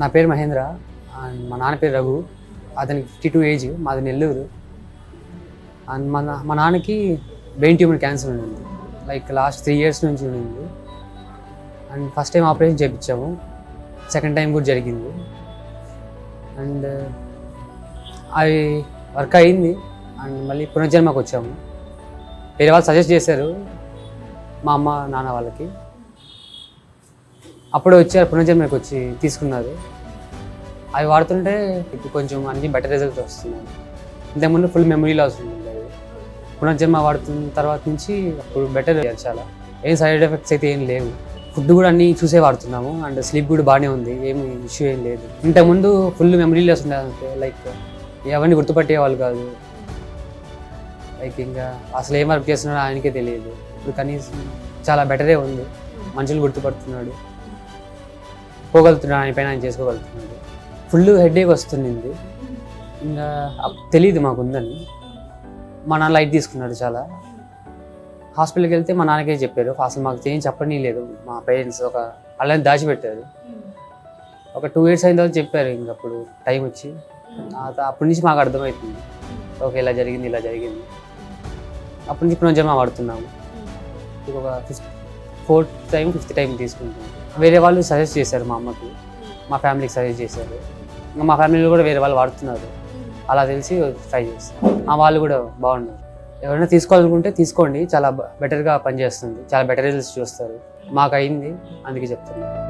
నా పేరు మహేంద్ర అండ్ మా నాన్న పేరు రఘు. అతనికి ఫిఫ్టీ టూ ఏజ్ మాది నెల్లూరు. అండ్ మా మా నాన్నకి బెయిన్ ట్యూమర్ క్యాన్సర్ ఉండింది. లైక్ లాస్ట్ త్రీ ఇయర్స్ నుంచి ఉండింది. అండ్ ఫస్ట్ టైం ఆపరేషన్ చేయించాము సెకండ్ టైం కూడా జరిగింది. అండ్ uh, అది వర్క్ అయింది. అండ్ మళ్ళీ పునర్జన్మకు వచ్చాము. వేరే వాళ్ళు సజెస్ట్ చేశారు మా అమ్మ నాన్న వాళ్ళకి. అప్పుడు వచ్చి పునర్జన్మకి వచ్చి తీసుకున్నారు. అవి వాడుతుంటే ఇప్పుడు కొంచెం అన్ని బెటర్ రిజల్ట్స్ వస్తున్నాయి. ఇంతకుముందు ఫుల్ మెమరీ లాస్ ఉండేది. పునర్జన్మ వాడుతున్న తర్వాత నుంచి అప్పుడు బెటర్ చాలా. ఏం సైడ్ ఎఫెక్ట్స్ అయితే ఏం లేవు. ఫుడ్ కూడా అన్ని చూసే వాడుతున్నాము అండ్ స్లీప్ కూడా బాగానే ఉంది. ఏమి ఇష్యూ ఏం లేదు. ఇంతకుముందు ఫుల్ మెమరీ లాస్ ఉండేది లైక్ ఎవరిని గుర్తుపట్టేవాళ్ళు కాదు. లైక్ ఇంకా అసలు ఏం వర్క్ చేస్తున్నాడో ఆయనకే తెలియదు. ఇప్పుడు కనీసం చాలా బెటరే ఉంది. మనుషులు గుర్తుపడుతున్నాడు. పోగలుగుతున్నాడు ఆయన పైన ఆయన చేసుకోగలుగుతున్నాడు. ఫుల్ హెడేక్ వస్తుంది ఇంకా తెలియదు మాకు ఉందని. మా నాన్న లైట్ తీసుకున్నాడు చాలా. హాస్పిటల్కి వెళ్తే మా నాన్నకే చెప్పారు. అసలు మాకు ఏం చెప్పని లేదు మా పేరెంట్స్ ఒక అలానే దాచిపెట్టారు. ఒక టూ ఇయర్స్ అయిన తర్వాత చెప్పారు. ఇంక అప్పుడు టైం వచ్చి. అప్పటి నుంచి మాకు అర్థమవుతుంది ఓకే ఇలా జరిగింది ఇలా జరిగింది. అప్పటి నుంచి పునర్జన్మ వాడుతున్నాము. ఇది ఒక fifth fourth time fifth time తీసుకుంటాం. వేరే వాళ్ళు సజెస్ట్ చేశారు మా అమ్మకి. మా ఫ్యామిలీకి సజెస్ట్ చేశారు. ఇంకా మా ఫ్యామిలీలో కూడా వేరే వాళ్ళు వాడుతున్నారు. అలా తెలిసి ట్రై చేస్తాం. ఆ వాళ్ళు కూడా బాగున్నారు. ఎవరైనా తీసుకోవాలనుకుంటే తీసుకోండి. చాలా బెటర్గా పనిచేస్తుంది. చాలా బెటర్ రిజల్ట్స్ చూస్తారు. మాకు అయింది. అందుకే చెప్తున్నాను